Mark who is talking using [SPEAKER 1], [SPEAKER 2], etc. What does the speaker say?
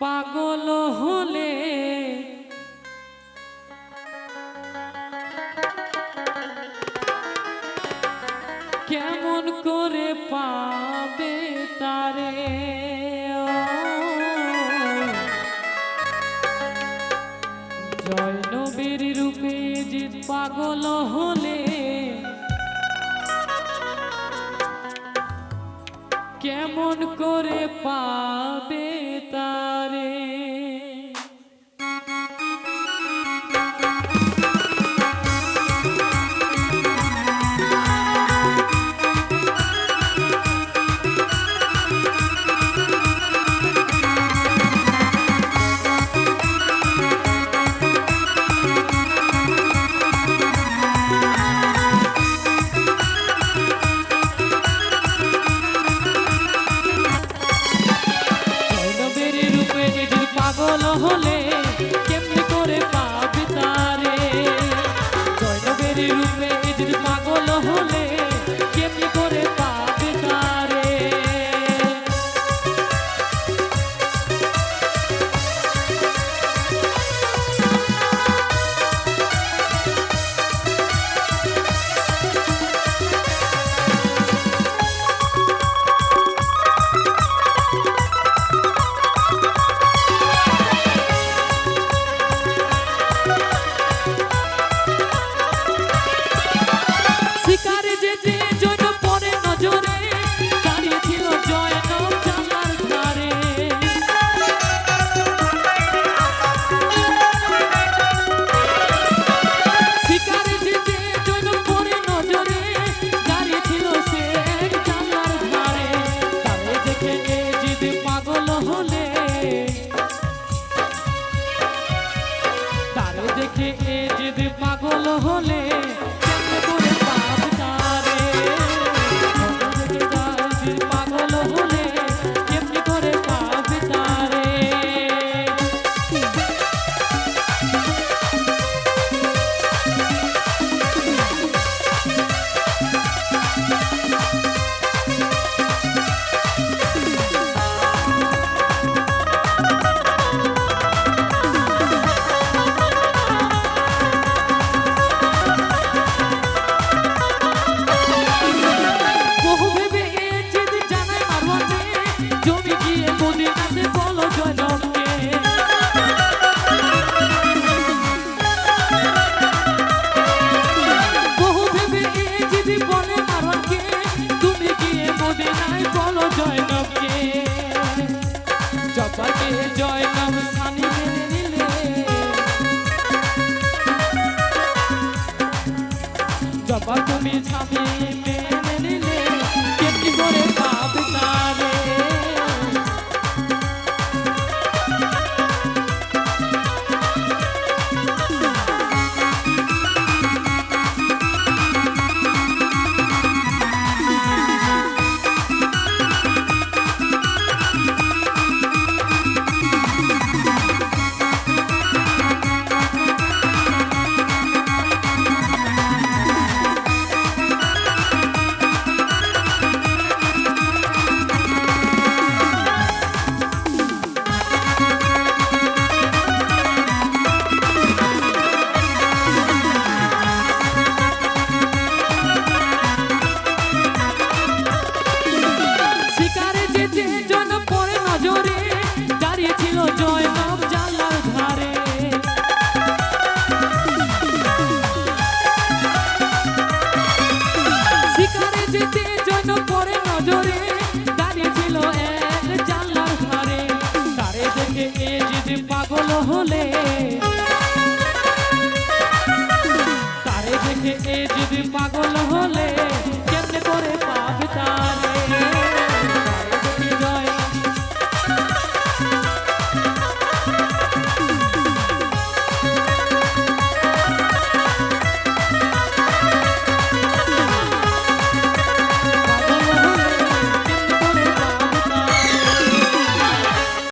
[SPEAKER 1] পাগল হলে কেমন করে পাবে তারে? জয় নবীর রূপে জিত পাগল হলে কেমন করে পাবে তারে? দেখে এ যদি পাগল হলে জবা তুমি ছাবি দেখে যদি পাগল হলে